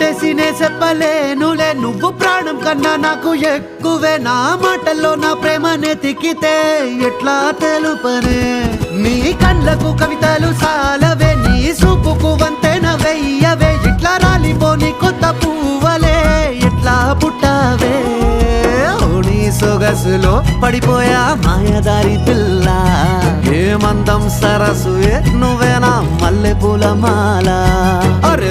కొట్టేసి నే చెప్పలేనులే. నువ్వు ప్రాణం కన్నా నాకు ఎక్కువే. నా మాటల్లో నా ప్రేమనే తిక్కితే ఎట్లా తెలుపనే? నీ కళ్ళకు కవితలు సాలవే. నీ సూపుకు వంతెన వెయ్యవే. ఇట్లా రాలిపోని కొత్త పువ్వలే. ఎట్లా పుట్టావే? నీ సొగసులో పడిపోయా మాయదారి పిల్ల. ఏమందం సరసు నువ్వేనా మల్లె పూల మాల. అరే